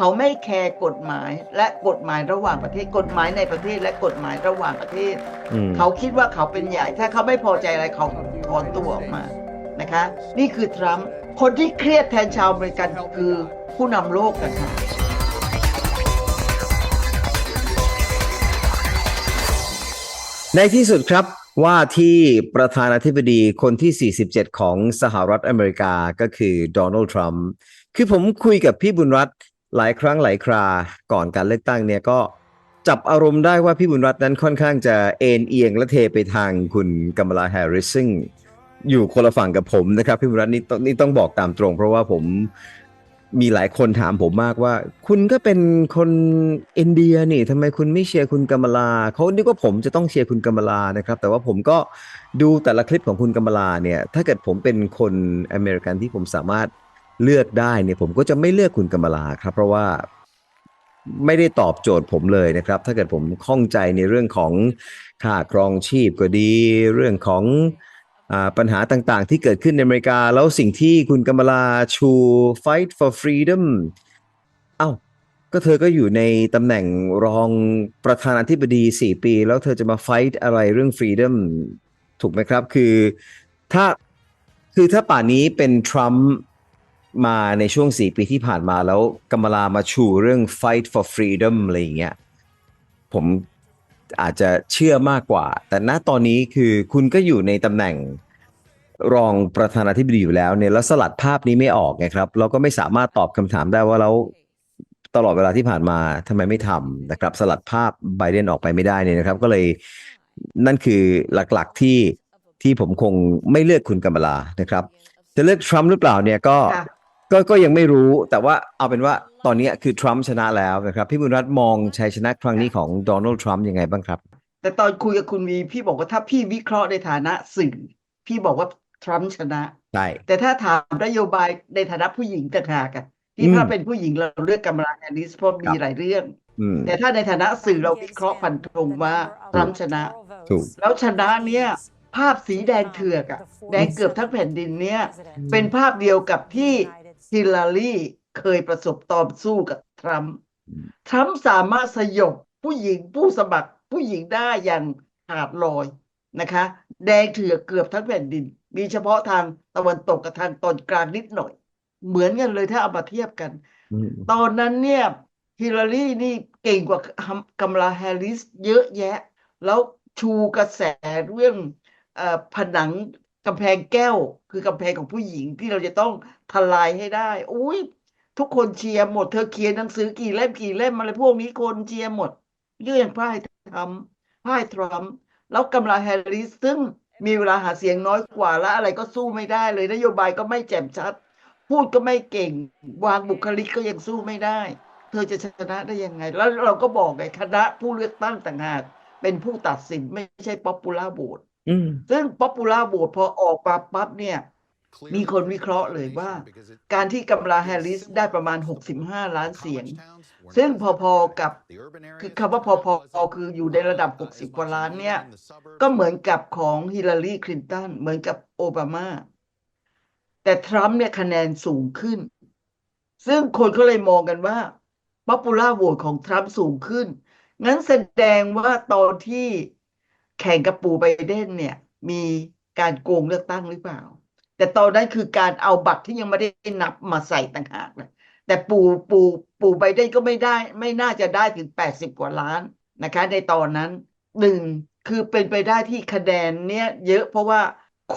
เขาไม่แคร์กฎหมายและกฎหมายระหว่างประเทศกฎหมายในประเทศและกฎหมายระหว่างประเทศอืมเขาคิดว่าเขาเป็นใหญ่ ถ้าเขาไม่พอใจอะไรเขาถอนตัวออกมานะคะ นี่คือทรัมป์คนที่เครียดแทนชาวอเมริกันคือผู้นำโลกนะคะในที่สุดครับว่าที่ประธานาธิบดีคนที่ 47 ของสหรัฐอเมริกาก็คือโดนัลด์ทรัมป์คือผมคุยกับพี่บุญรัตน์ หลายครั้งหลายคราก่อนการเลือกตั้งเนี่ยก็จับอารมณ์ได้ว่าพี่บุญรัตน์นั้นค่อนข้างจะเอ็นเอียงและเทไปทางคุณกัมลาแฮร์ริสซึ่งอยู่คนละฝั่งกับผมนะครับพี่บุญรัตน์นี่ต้องนี่ต้องบอกตามตรง เพราะว่าผมมีหลายคนถามผมมากว่า คุณก็เป็นคนอินเดียนี่ทำไมคุณไม่เชียร์คุณกัมลาเขานึกว่าผมจะต้องเชียร์คุณกัมลานะครับ แต่ว่าผมก็ดูแต่ละคลิปของคุณกัมลาเนี่ยถ้าเกิดผมเป็นคนอเมริกันที่ผมสามารถ เลือกได้เนี่ยผมก็จะไม่เลือกคุณกัมลาครับ เพราะว่าไม่ได้ตอบโจทย์ผมเลยนะครับ ถ้าเกิดผมข้องใจในเรื่องของค่าครองชีพก็ดี เรื่องของอปัญหาต่างๆ ที่เกิดขึ้นในอเมริกา แล้วสิ่งที่คุณกำมลาชู fight for freedom เอ้าก็เธอก็อยู่ในตำแหน่งรองประธานาธิบดี 4 ปี แล้วเธอจะมา fight อะไรเรื่อง freedom ถูกไหมครับ คือถ้าคือถ้าป่านนี้เป็นทรัมป์ มาในช่วง4ปีที่ผ่านมาแล้วกำมลามาชูเรื่อง fight for freedom อะไรอย่างเงี้ยผมอาจจะเชื่อมากกว่า แต่ณตอนนี้คือคุณก็อยู่ในตำแหน่งรองประธานาธิบดีอยู่แล้วเนี่ยแล้วสลัดภาพนี้ไม่ออกไงครับ เราก็ไม่สามารถตอบคำถามได้ว่าแล้วตลอดเวลาที่ผ่านมาทำไมไม่ทำนะครับ สลัดภาพไบเดนออกไปไม่ได้เนี่ยนะครับ ก็เลยนั่นคือหลักๆที่ที่ผมคงไม่เลือกคุณกัมลานะครับ จะเลือกทรัมป์หรือเปล่าเนี่ยก็ ก็ก็ยังไม่รู้แต่ว่าเอาเป็นว่าตอนนี้คือทรัมป์ชนะแล้วนะครับ พี่บุญรัตน์มองชัยชนะครั้งนี้ของโดนัลด์ทรัมป์ยังไงบ้างครับ แต่ตอนคุยกับคุณวีพี่บอกว่าถ้าพี่วิเคราะห์ในฐานะสื่อ พี่บอกว่าทรัมป์ชนะใช่แต่ถ้าถามนโยบายในฐานะผู้หญิงต่างหากอะที่อืมถ้าเป็นผู้หญิงเราเลือกกำลังแอนดิสเพราะมีหลายเรื่องอืมแต่ถ้าในฐานะสื่อเราวิเคราะห์ฟันธงว่าทรัมป์ชนะถูกแล้วชนะเนี่ย ภาพสีแดงเถือกอะแดงเกือบทั้งแผ่นดินเนี่ยเป็นภาพเดียวกับที่ฮิลลารีเคยประสบตอนสู้กับทรัมป์อืมทรัมป์สามารถสยบผู้หญิงผู้สมัครผู้หญิงได้อย่างขาดลอยนะคะ แดงเถือกเกือบทั้งแผ่นดิน มีเฉพาะทางตะวันตกกับทางตอนกลางนิดหน่อย เหมือนกันเลยถ้าเอามาเทียบกันอืมตอนนั้นเนี่ยฮิลลารีนี่เก่งกว่ากัมลาแฮร์ริสเยอะแยะ แล้วชูกระแสเรื่องเอ่อ ผนังกำแพงแก้ว คือกำแพงของผู้หญิงที่เราจะต้องทลายให้ได้ อุ้ยทุกคนเชียร์หมด เธอเขียนหนังสือกี่เล่มกี่เล่มอะไรพวกนี้คนเชียร์หมดเรื่องพ่ายทรัมป์พ่ายทรัมป์แล้วกัมลาแฮร์ริสซึ่งมีเวลาหาเสียงน้อยกว่าและอะไรก็สู้ไม่ได้เลย นโยบายก็ไม่แจ่มชัด พูดก็ไม่เก่ง วางบุคลิกก็ยังสู้ไม่ได้ เธอจะชนะได้ยังไง แล้วเราก็บอกไงคณะผู้เลือกตั้งต่างหากเป็นผู้ตัดสินไม่ใช่ป๊อปปูล่าโหวต อืมซึ่งป๊อปปูล่าโหวตพอออกมาปั๊บเนี่ย มีคนวิเคราะห์เลยว่า การที่กัมลาแฮร์ริสได้ประมาณ 65 ล้านเสียง ซึ่งพอๆกับคือคำว่าพอๆคืออยู่ในระดับ 60 กว่าล้านเนี่ย ก็เหมือนกับของฮิลลารีคลินตันเหมือนกับโอบามา แต่ทรัมป์เนี่ยคะแนนสูงขึ้น ซึ่งคนก็เลยมองกันว่าป๊อปปูล่าโหวตของทรัมป์สูงขึ้น งั้นแสดงว่าตอนที่ แข่งกับปู่ไบเดนเนี่ย มีการโกงเลือกตั้งหรือเปล่า แต่ตอนนั้นคือการเอาบัตรที่ยังไม่ได้นับมาใส่ต่างหากนะแต่ปู่ปู่ปู่ไบเดนก็ไม่ได้ ไม่น่าจะได้ถึง80กว่าล้านนะคะ ในตอนนั้นหนึ่งคือเป็นไปได้ที่คะแนนเนี่ยเยอะเพราะว่า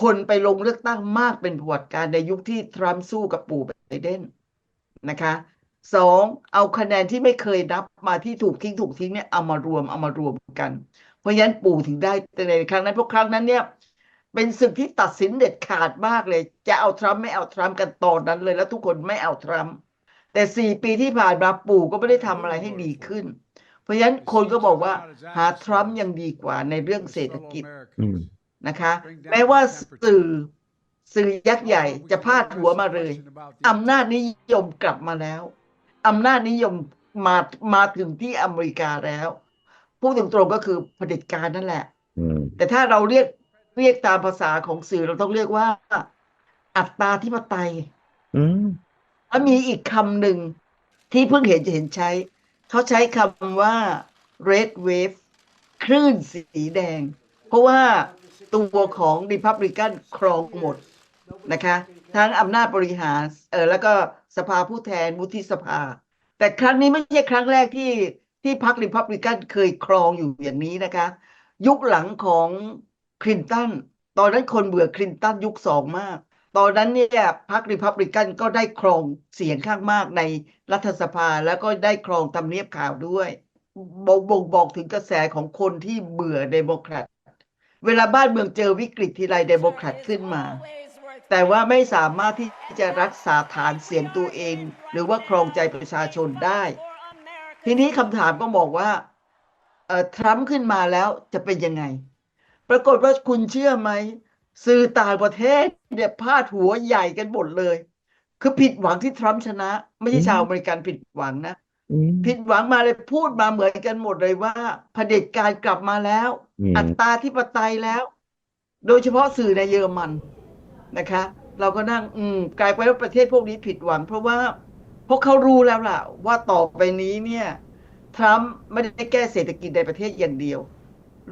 คนไปลงเลือกตั้งมากเป็นประวัติการในยุคที่ทรัมป์สู้กับปู่ไบเดนนะคะสองเอาคะแนนที่ไม่เคยนับมาที่ถูกทิ้งถูกทิ้งเนี่ยเอามารวมเอามารวมกัน เพราะฉะนั้นปู่ถึงได้ในครั้งนั้นพราะครั้งนั้นเนี่ยเป็นศึกที่ตัดสินเด็ดขาดมากเลย จะเอาทรัมป์ไม่เอาทรัมป์กันตอนนั้นเลยแล้วทุกคนไม่เอาทรัมป์แต่สี่ปีที่ผ่านมาปู่ก็ไม่ได้ทำอะไรให้ดีขึ้น เพราะฉะนั้นคนก็บอกว่า หาทรัมป์ยังดีกว่าในเรื่องเศรษฐกิจนะคะ แม้ว่าสื่อสื่อยักษ์ใหญ่จะพาดหัวมาเลยอำนาจนิยมกลับมาแล้วอำนาจนิยมมามาถึงที่อเมริกาแล้ว พูดตรงๆก็คือเผด็จการนั่นแหละอืมแต่ถ้าเราเรียกเรียกตามภาษาของสื่อเราต้องเรียกว่า อัตตาธิปไตยอืมแล้วมีอีกคำหนึ่งที่เพิ่งเห็นเห็นใช้ เขาใช้คำว่า red wave คลื่นสีแดง เพราะว่าตัวของ Republican ครองหมดนะคะ ทั้งอำนาจบริหารเออแล้วก็สภาผู้แทนวุฒิสภา แต่ครั้งนี้ไม่ใช่ครั้งแรกที่ ที่พรรค Republican เคยครองอยู่อย่างนี้นะคะ ยุคหลังของคลินตันตอนนั้นคนเบื่อคลินตันยุคสองมาก ตอนนั้นเนี่ยพรรค Republican ก็ได้ครองเสียงข้างมากในรัฐสภาแล้วก็ได้ครองทำเนียบข่าวด้วยบงบ่งบอกถึงกระแสของคนที่เบื่อเดโมแครตเวลาบ้านเมืองเจอวิกฤตทีไรเดโมแครตขึ้นมา แต่ว่าไม่สามารถที่จะรักษาฐานเสียงตัวเอง หรือว่าครองใจประชาชนได้ ทีนี้คำถามก็บอกว่าเอ่อทรัมป์ขึ้นมาแล้วจะเป็นยังไง ปรากฏว่าคุณเชื่อไหม สื่อต่างประเทศเนี่ยพาดหัวใหญ่กันหมดเลย คือผิดหวังที่ทรัมป์ชนะ ไม่ใช่ชาวอเมริกันผิดหวังนะอืมผิดหวังมาเลยพูดมาเหมือนกันหมดเลยว่าเผด็จการกลับมาแล้วอืมอัตราธิปไตยแล้ว โดยเฉพาะสื่อในเยอรมันนะคะ เราก็นั่ง อืมกลายไปนว่าประเทศพวกนี้ผิดหวัง เพราะว่าเพ ราะเขารู้แล้วล่ะ ว่าต่อไปนี้เนี่ยทรัมป์ไม่ได้แก้เศรษฐกิจในประเทศอย่างเดียว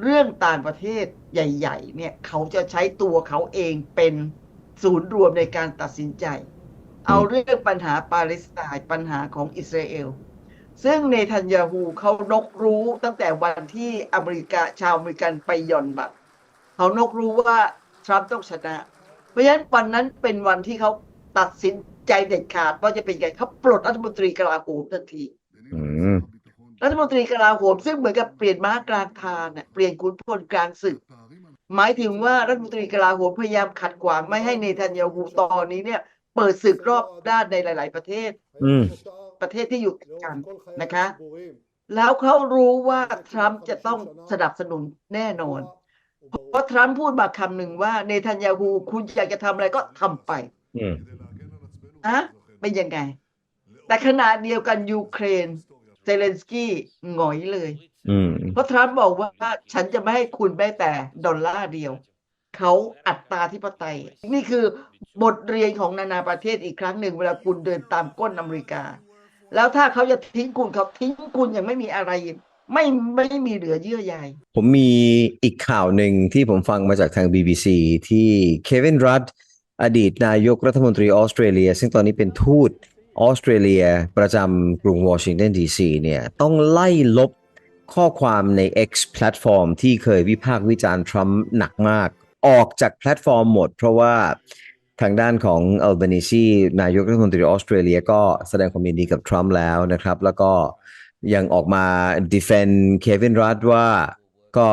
เรื่องต่างประเทศใหญ่ ๆ เนี่ยเขาจะใช้ตัวเขาเองเป็นศูนย์รวมในการตัดสินใจ เอาเรื่องปัญหาปาเลสไตน์ปัญหาของอิสราเอล ซึ่งเนทันยาฮูเขานกรู้ตั้งแต่วันที่อเมริกาชาวอเมริกันไปย่อนบัตรเขานกรู้ว่าทรัมป์ต้องชนะ เพราะฉะนั้นวันนั้นเป็นวันที่เขา ตัดสินใจเด็ดขาดว่าจะเป็นไงเขาปลดรัฐมนตรีกลาโหมทันทีอืมรัฐมนตรีกลาโหมซึ่งเหมือนกับเปลี่ยนม้ากลางทางน่ะเปลี่ยนขุนพลกลางศึก หมายถึงว่ารัฐมนตรีกลาโหมพยายามขัดขวางไม่ให้เนทันยาฮูตอนนี้เนี่ยเปิดศึกรอบด้านในหลาย ๆ ประเทศอืมประเทศที่อยู่ติดกันนะคะ แล้วเขารู้ว่าทรัมป์จะต้องสนับสนุนแน่นอน เพราะทรัมป์พูดมาคำหนึ่งว่าเนทันยาฮูคุณอยากจะทำอะไรก็ทำไปอืม นะเป็นยังไง แต่ขณะเดียวกันยูเครนเซเลนสกี้หงอยเลยอืมเพราะทรัมป์บอกว่าฉันจะไม่ให้คุณแม้แต่ดอลลาร์เดียว เขาอัตราธิปไตย นี่คือบทเรียนของนานาประเทศอีกครั้งหนึ่ง เวลาคุณเดินตามก้นอเมริกา แล้วถ้าเขาจะทิ้งคุณเขาทิ้งคุณอย่างไม่มีอะไรไม่ไม่มีเหลือเยื่อใยผมมีอีกข่าวหนึ่งที่ผมฟังมาจากทาง BBC ที่เควินรัด อดีตนายกรัฐมนตรีออสเตรเลีย ซึ่งตอนนี้เป็นทูตออสเตรเลียประจำกรุงวอชิงตันดีซีเนี่ยต้องไล่ลบข้อความใน X แพลตฟอร์มที่เคยวิพากษ์วิจารณ์ทรัมป์หนักมาก ออกจากแพลตฟอร์มหมด เพราะว่าทางด้านของอัลเบนิซีนายกรัฐมนตรีออสเตรเลียก็แสดงความยินดีกับทรัมป์แล้วนะครับ แล้วก็ยังออกมา defend เควินรัดว่าก็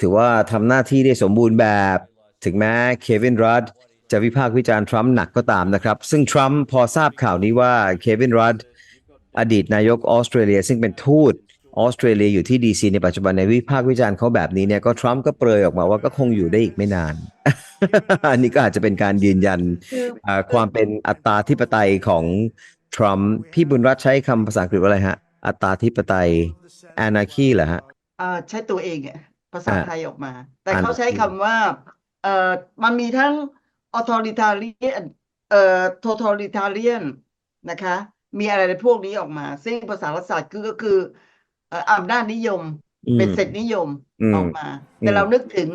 ถือว่าทำหน้าที่ได้สมบูรณ์แบบ ถึงแม้เควินรัด จะวิพากษ์วิจารณ์ทรัมป์หนักก็ตามนะครับ ซึ่งทรัมป์พอทราบข่าวนี้ว่าเควินรัดอดีตนายกออสเตรเลีย ซึ่งเป็นทูตออสเตรเลียอยู่ที่ดีซีในปัจจุบันในวิพากษ์วิจารณ์เขาแบบนี้เนี่ยก็ทรัมป์ก็เปรยออกมาว่าก็คงอยู่ได้อีกไม่นาน อันนี้ก็อาจจะเป็นการยืนยันคืออ่าความเป็นอัตราธิปไตยของทรัมป์พี่บุญรัตน์ใช้คำภาษาอังกฤษว่าอะไรฮะ อัตราธิปไตย anarchy เหรอฮะอ่าใช้ตัวเองอะภาษาอ่าไทยออกมา แต่อ่านเขาใช้คำว่าเอ่อมันมีทั้ง authoritarian เอ่อ totalitarian นะคะ มีอะไรในพวกนี้ออกมา ซึ่งภาษารัฐศาสตร์คือก็คือเอ่ออำนาจนิยมอืมเป็นเสร็จนิยมอืมออกมาอืแต่มเรานึกถึง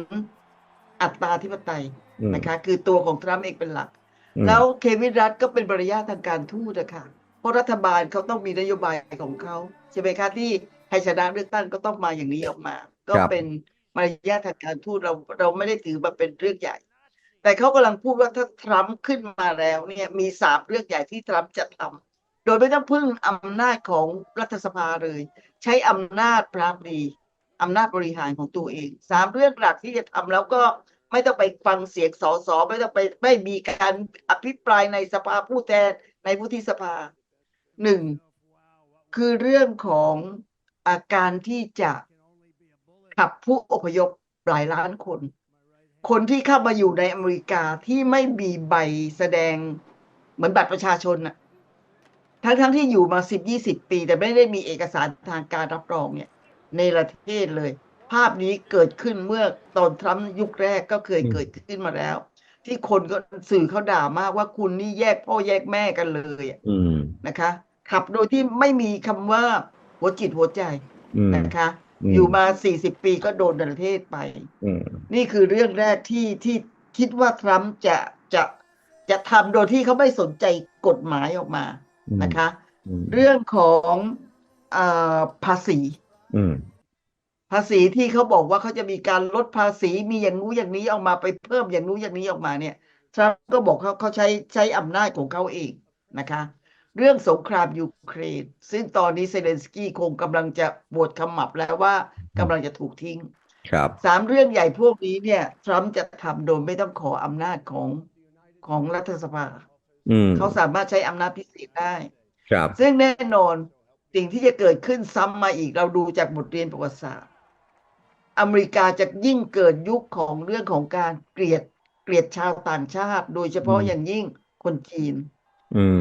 อัตราธิปไตยอืมนะคะ คือตัวของทรัมป์เองเป็นหลักอืมแล้วเควินรัฐก็เป็นบริยาทางการทูตอะค่ะเพราะรัฐบาลเขาต้องมีนโยบายของเขาใช่ไหมคะที่ให้ชนะเลือกตั้งก็ต้องมาอย่างนี้ออกมา ก็ครับเป็นมารยาททางการทูตเราเราไม่ได้ถือมาเป็นเรื่องใหญ่ แต่เขากำลังพูดว่าถ้าทรัมป์ขึ้นมาแล้วเนี่ยมีสามเรื่องใหญ่ที่ทรัมป์จะทำโดยไม่ต้องพึ่งอำนาจของรัฐสภาเลย ใช้อำนาจปราบดีอำนาจบริหารของตัวเองสามเรื่องหลักที่จะทำแล้วก็ไม่ต้องไปฟังเสียงสสไม่ต้องไปไม่มีการอภิปรายในสภาผู้แทนในวุฒิสภาหนึ่งคือเรื่องของอาการที่จะขับผู้อพยพหลายล้านคน คนที่เข้ามาอยู่ในอเมริกาที่ไม่มีใบแสดงเหมือนบัตรประชาชนน่ะทั้งทั้งที่อยู่มาสิบยี่สิบปี แต่ไม่ได้มีเอกสารทางการรับรองเนี่ย ในประเทศเลย ภาพนี้เกิดขึ้นเมื่อตอนทรัมป์ยุคแรกก็เคยอืมเกิดขึ้นมาแล้ว ที่คนก็สื่อเขาด่ามากว่าคุณนี่แยกพ่อแยกแม่กันเลยอะอืมนะคะ ขับโดยที่ไม่มีคำว่าหัวจิตหัวใจอืมนะคะ อืมอยู่มา40ปีก็โดนประเทศไปอืมนี่คือเรื่องแรกที่ที่คิดว่าทรัมป์จะจะจะทำโดยที่เขาไม่สนใจกฎหมายออกมาอืมนะคะอืมเรื่องของเออภาษีอืมภาษีที่เขาบอกว่าเขาจะมีการลดภาษีมีอย่างนู้อย่างนี้ออกมาไปเพิ่มอย่างนู้อย่างนี้ออกมาเนี่ยทรัมป์ก็บอกเขาเขาใช้ใช้อำนาจของเขาเองนะคะ เรื่องสงครามยูเครน ซึ่งตอนนี้เซเลนสกี้คงกำลังจะปวดขมับแล้วว่ากำลังจะถูกทิ้งครับสามเรื่องใหญ่พวกนี้เนี่ยทรัมป์จะทำโดยไม่ต้องขออำนาจของของรัฐสภาอืมเขาสามารถใช้อำนาจพิเศษได้ ครับ ซึ่งแน่นอนสิ่งที่จะเกิดขึ้นซ้ำมาอีกเราดูจากบทเรียนประวัติศาสตร์ อเมริกาจะยิ่งเกิดยุคของเรื่องของการเกลียดเกลียดชาวต่างชาติ โดยเฉพาะอืมอย่างยิ่งคนจีนอืม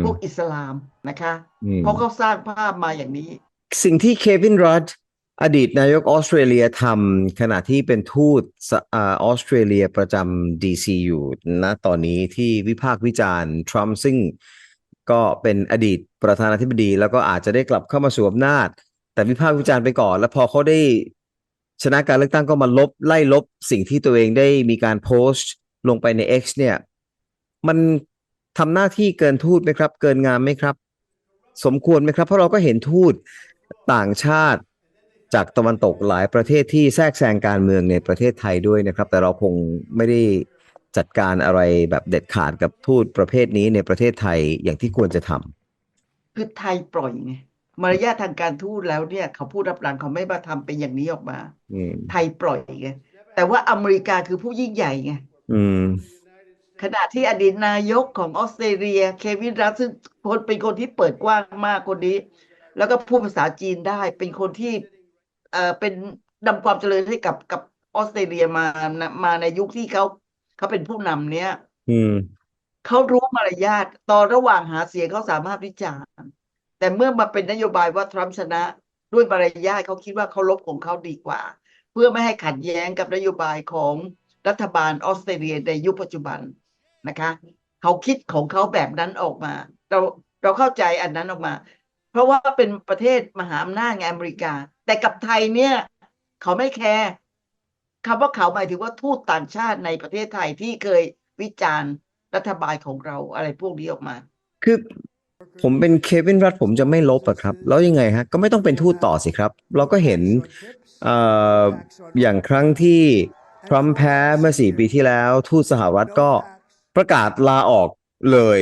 พวกอิสลามนะคะอืมเพราะเขาสร้างภาพมาอย่างนี้ สิ่งที่เควินรัดอดีตนายกออสเตรเลียทำขณะที่เป็นทูตสอ่าออสเตรเลียประจำดีซีอยู่ณตอนนี้ที่วิพากษ์วิจารณ์ทรัมป์ซึ่งก็เป็นอดีตประธานาธิบดี แล้วก็อาจจะได้กลับเข้ามาสวมอำนาจ แต่วิพากษ์วิจารณ์ไปก่อน แล้วพอเขาได้ชนะการเลือกตั้งก็มาลบไล่ลบสิ่งที่ตัวเองได้มีการโพสต์ลงไปใน X เนี่ย มัน ทำหน้าที่เกินทูตไหมครับ เกินงามไหมครับ สมควรไหมครับ เพราะเราก็เห็นทูตต่างชาติจากตะวันตกหลายประเทศที่แทรกแซงการเมืองในประเทศไทยด้วยนะครับ แต่เราคงไม่ได้จัดการอะไรแบบเด็ดขาดกับทูตประเภทนี้ในประเทศไทยอย่างที่ควรจะทำคือไทยปล่อยไงมารยาททางการทูตแล้วเนี่ย เขาพูดรับหลังเขาไม่มาทำเป็นอย่างนี้ออกมาอืมไทยปล่อยไงแต่ว่าอเมริกาคือผู้ยิ่งใหญ่ไงอืม ขณะที่อดีตนายกของออสเตรเลีย เควินรัตซึ่งคนเป็นคนที่เปิดกว้างมากคนนี้ แล้วก็พูดภาษาจีนได้ เป็นคนที่เอ่อเป็นนำความเจริญให้กับกับออสเตรเลียมานะมาในยุคที่เขาเขาเป็นผู้นำเนี้ยอืมเขารู้มารยาทตอนระหว่างหาเสียงเขาสามารถวิจารณ์แต่เมื่อมาเป็นนโยบายว่าทรัมป์ชนะด้วยมารยาทเขาคิดว่าเขาลบของเขาดีกว่า เพื่อไม่ให้ขัดแย้งกับนโยบายของรัฐบาลออสเตรเลียในยุคปัจจุบัน นะคะเขาคิดของเขาแบบนั้นออกมา เราเราเข้าใจอันนั้นออกมา เพราะว่าเป็นประเทศมหาอำนาจไงอเมริกา แต่กับไทยเนี่ย เขาไม่แคร์คำว่าเขาหมายถึงว่าทูตต่างชาติในประเทศไทยที่เคยวิจารณ์รัฐบาลของเราอะไรพวกนี้ออกมา คือผมเป็นเควินรัฐผมจะไม่ลบอะครับ แล้วยังไงฮะ ก็ไม่ต้องเป็นทูตต่อสิครับ เราก็เห็นเอ่ออย่างครั้งที่ทรัมป์แพ้เมื่อสี่ปีที่แล้ว ทูตสหรัฐก็ ประกาศลาออกเลย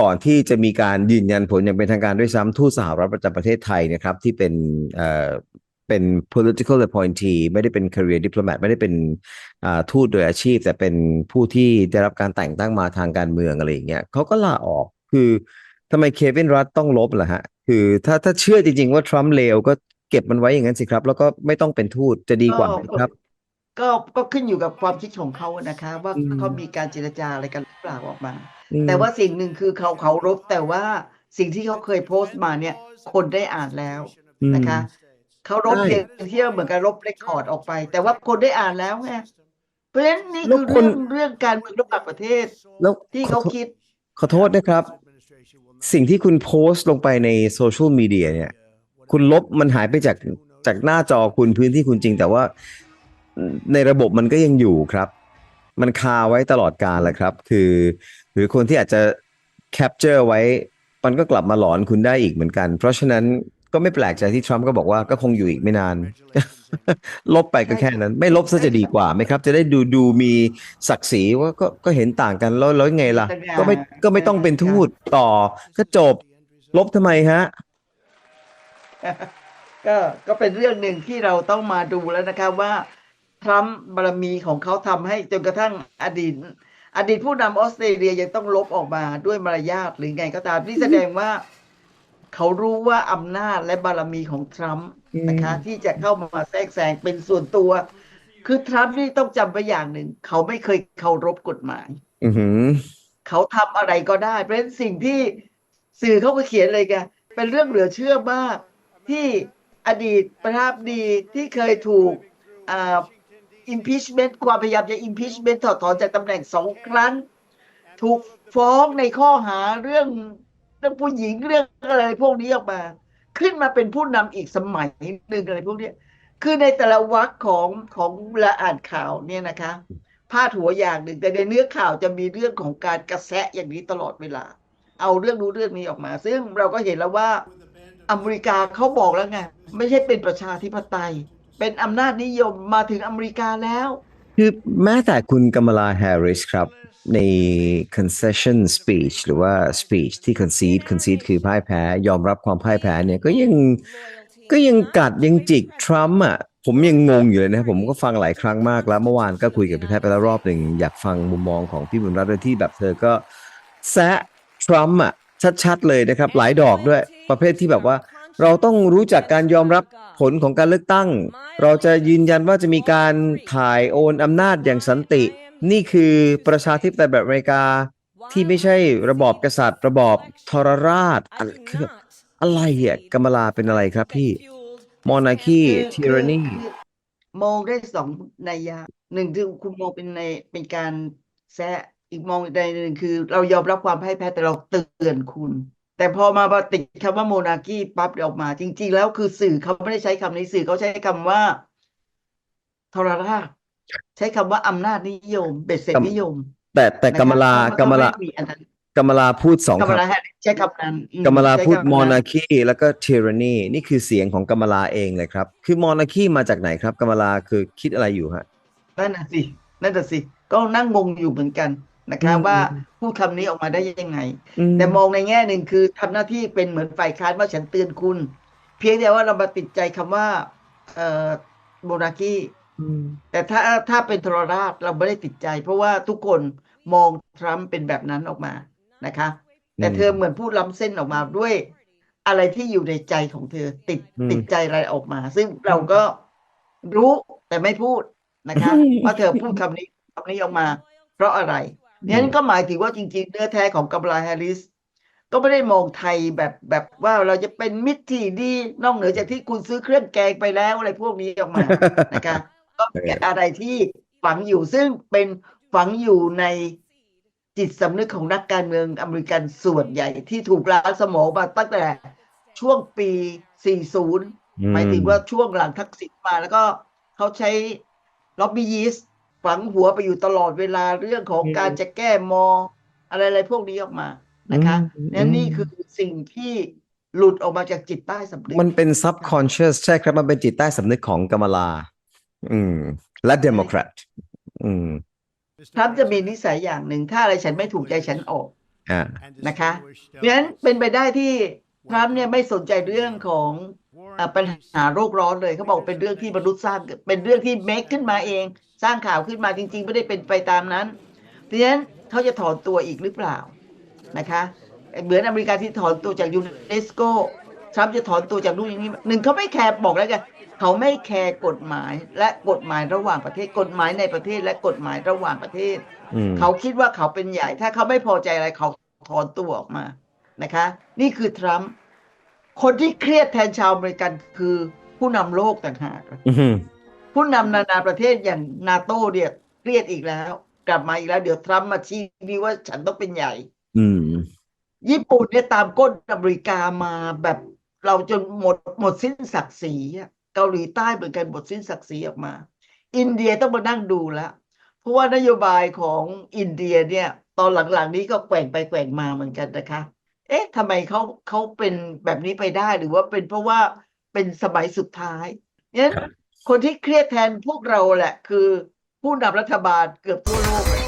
ก่อนที่จะมีการยืนยันผลอย่างเป็นทางการด้วยซ้ำทูตสหรัฐประจำประเทศไทยนะครับที่เป็นเอ่อเป็น political appointee ไม่ได้เป็น career diplomat ไม่ได้เป็นทูตโดยอาชีพ แต่เป็นผู้ที่ได้รับการแต่งตั้งมาทางการเมืองอะไรอย่างเงี้ยเขาก็ลาออกคือทำไมเควินรัฐต้องลบล่ะฮะ คือถ้าถ้าเชื่อจริง ๆ ว่าทรัมป์เลวก็เก็บมันไว้อย่างนั้นสิครับ แล้วก็ไม่ต้องเป็นทูตจะดีกว่าไหมครับ ก็ก็ขึ้นอยู่กับความคิดของเขานะคะ ว่าอืมเขามีการเจรจาอะไรกันหรือเปล่าออกมาอืมแต่ว่าสิ่งหนึ่งคือเขาเขารบแต่ว่าสิ่งที่เขาเคยโพสต์มาเนี่ย คนได้อ่านแล้วนะคะเขารบใช่เพียงที่เหมือนกับรบเรคคอร์ดออกไป แต่ว่าคนได้อ่านแล้วไงเพราะฉะนั้นนี่แล้วคือคนเรื่องเรื่องการเมืองระหว่างประเทศแล้วที่ขอเขาโทษคิด ขอโทษนะครับ สิ่งที่คุณโพสต์ลงไปในโซเชียลมีเดียเนี่ย คุณลบมันหายไปจากจากหน้าจอคุณพื้นที่คุณจริง แต่ว่า ในระบบมันก็ยังอยู่ครับ มันคาไว้ตลอดกาลแหละครับ คือ หรือคนที่อาจจะแคปเจอร์ไว้ มันก็กลับมาหลอนคุณได้อีกเหมือนกัน เพราะฉะนั้นก็ไม่แปลกใจที่ทรัมป์ก็บอกว่าก็คงอยู่อีกไม่นาน ลบไปก็แค่นั้น ไม่ลบซะจะดีกว่าไหมครับ จะได้ดูดูมีศักดิ์ศรีว่าก็ก็เห็นต่างกันแล้วแล้วไงล่ะ ก็ไม่ก็ไม่ต้องเป็นทูตต่อ ก็จบ ลบทำไมฮะ ก็ก็เป็นเรื่องหนึ่งที่เราต้องมาดูแล้วนะครับว่า ทรัมป์บารมีของเขาทำให้จนกระทั่งอดีต อดีตผู้นำออสเตรเลียยังต้องลบออกมาด้วยมารยาทหรือไงก็ตามที่แสดงว่า เขารู้ว่าอำนาจและบารมีของทรัมป์นะคะ ที่จะเข้ามาแทรกแซงเป็นส่วนตัว คือทรัมป์นี่ต้องจำไว้อย่างหนึ่ง เขาไม่เคยเคารพกฎหมายอือหือเขาทำอะไรก็ได้ เพราะฉะนั้นสิ่งที่สื่อเขาก็เขียนเลยกันเป็นเรื่องเหลือเชื่อมากที่อดีตประธานาธิบดีที่เคยถูกอ่า impeachment ความพยายามจะ impeachment ถอดถอนจากตำแหน่งสองครั้ง ถูกฟ้องในข้อหาเรื่องเรื่องผู้หญิงเรื่องอะไรพวกนี้ออกมา ขึ้นมาเป็นผู้นำอีกสมัยหนึ่งอะไรพวกนี้คือในแต่ละวรรคของของเวลาอ่านข่าวเนี่ยนะคะพาดหัวอย่างหนึ่งแต่ในเนื้อข่าวจะมีเรื่องของการกระแสะอย่างนี้ตลอดเวลา เอาเรื่องนู้เรื่องนี้ออกมา ซึ่งเราก็เห็นแล้วว่าอเมริกาเขาบอกแล้วไงไม่ใช่เป็นประชาธิปไตย เป็นอำนาจนิยมมาถึงอเมริกาแล้ว คือแม้แต่คุณกัมลาแฮร์ริสครับ ใน concession speech หรือว่า speech ที่ concede concede คือพ่ายแพ้ ยอมรับความพ่ายแพ้เนี่ยก็ยังก็ยังกัดยังจิกทรัมป์อะผมยังงงอยู่เลยนะผมก็ฟังหลายครั้งมากแล้วเมื่อวานก็คุยกับพี่แพทย์ไปแล้วรอบหนึ่งอยากฟังมุมมองของพี่บุญรัตน์ด้วยที่แบบเธอก็แซะทรัมป์อะชัดๆเลยนะครับ หลายดอกด้วยประเภทที่แบบว่า เราต้องรู้จักการยอมรับผลของการเลือกตั้ง เราจะยืนยันว่าจะมีการถ่ายโอนอำนาจอย่างสันติ นี่คือประชาธิปไตยแบบอเมริกาที่ไม่ใช่ระบอบกษัตริย์ ระบอบทรราช อะไรอะไรอะกัมลาเป็นอะไรครับพี่ monarchy คือ tyranny มองได้สองนัยยะหนึ่งคือคุณมองเป็นในเป็นการแซะอีกมองในหนึ่งคือ เรายอมรับความพ่ายแพ้แต่เราเตือนคุณ แต่พอมาติดคำว่าโมนาคีปั๊บออกมา จริง ๆ แล้วคือสื่อเขาไม่ได้ใช้คำนี้สื่อเขาใช้คำว่าทรราชใช้คำว่าอำนาจนิยม เบ็ดเสร็จนิยม แต่แต่นะกัมลาคะกัมลาเขไอันนั้นกัมลาพูดสองกัมคำลาแฮร์ริสใช้คำนั้นอืมกัมลาใช้พูดคำนั้น monarchy แล้วก็ tyranny นี่คือเสียงของกัมลาเองเลยครับ คือ monarchy มาจากไหนครับกัมลาคือคิดอะไรอยู่ฮะนั่นน่ะสินั่นน่ะสิก็นั่งงงอยู่เหมือนกัน นะคะอืมว่าอืมพูดคำนี้ออกมาได้ยังไงอืมแต่มองในแง่หนึ่งคือทำหน้าที่เป็นเหมือนฝ่ายค้านว่าฉันเตือนคุณ เพียงแต่ว่าเรามาติดใจคำว่าเอ่อโมนาคีอืมแต่ถ้าถ้าเป็นทรราชเราไม่ได้ติดใจ เพราะว่าทุกคนมองทรัมป์เป็นแบบนั้นออกมานะคะ แต่เธอเหมือนพูดล้ำเส้นออกมาด้วย อะไรที่อยู่ในใจของเธอติดอืมติดใจอะไรออกมา ซึ่งเราก็รู้แต่ไม่พูดนะคะว่าเธอพูดคำนี้คำนี้ออกมา เพราะอะไร นั้นก็หมายถึงว่าจริง ๆ เนื้อแท้ของกัมลาแฮร์ริส ก็ไม่ได้มองไทยแบบแบบว่าเราจะเป็นมิตรที่ดีนอกเหนือจากที่คุณซื้อเครื่องแกงไปแล้วอะไรพวกนี้ออกมานะคะก็เป็นอะไรที่ฝังอยู่ซึ่งเป็นฝังอยู่ในจิตสำนึกของนักการเมืองอเมริกันส่วนใหญ่ ที่ถูกล้างสมองมาตั้งแต่ช่วงปี 40 หมายถึงว่าช่วงหลังทักษิณมาแล้วก็เขาใช้ล็อบบี้ยิสต์ ฝังหัวไปอยู่ตลอดเวลาเรื่องของอืมการจะแก้มอ อะไรอะไรพวกนี้ออกมานะคะอืมนั่นนี่คือสิ่งที่หลุดออกมาจากจิตใต้สำนึก มันเป็น subconscious ใช่ครับ มันเป็นจิตใต้สำนึกของกัมลา อืม และ Democrat อืมทรัมป์จะมีนิสัยอย่างหนึ่ง ถ้าอะไรฉันไม่ถูกใจฉันออกอ่านะคะเพราะฉะนั้นเป็นไปได้ที่ทรัมป์เนี่ยไม่สนใจเรื่องของเอ่อ ปัญหาโรคร้อนเลยเขาบอกเป็นเรื่องที่มนุษย์สร้างเป็นเรื่องที่เมคขึ้นมาเอง สร้างข่าวขึ้นมาจริง ๆ ไม่ได้เป็นไปตามนั้นเพราะฉะนั้นเขาจะถอนตัวอีกหรือเปล่านะคะเหมือนอเมริกาที่ถอนตัวจากยูเนสโกทรัมป์จะถอนตัวจากนู่นอย่างนี้หนึ่งเขาไม่แคร์บอกแล้วกันเขาไม่แคร์กฎหมายและกฎหมายระหว่างประเทศกฎหมายในประเทศและกฎหมายระหว่างประเทศอืมเขาคิดว่าเขาเป็นใหญ่ ถ้าเขาไม่พอใจอะไรเขาถอนตัวออกมานะคะ นี่คือทรัมป์ คนที่เครียดแทนชาวอเมริกันคือผู้นำโลกต่างหากอืมผู้นำนานาประเทศอย่างนาโต้เนี่ยเครียดอีกแล้ว กลับมาอีกแล้ว เดี๋ยวทรัมป์มาชี้ดีว่าฉันต้องเป็นใหญ่อืมญี่ปุ่นเนี่ยตามก้นอเมริกามาแบบเราจนหมดหมดสิ้นศักดิ์ศรีอะเกาหลีใต้เหมือนกันหมดสิ้นศักดิ์ศรีออกมา อินเดียต้องมานั่งดูแล้วเพราะว่านโยบายของอินเดียเนี่ย ตอนหลังๆนี้ก็แกว่งไปแกว่งมาเหมือนกันนะคะ เอ๊ะทำไมเขาเขาเป็นแบบนี้ไปได้หรือว่าเป็นเพราะว่าเป็นสมัยสุดท้ายเนี่ยครับคนที่เครียดแทนพวกเราแหละ คือผู้นำรัฐบาลเกือบทั่วโลกเลย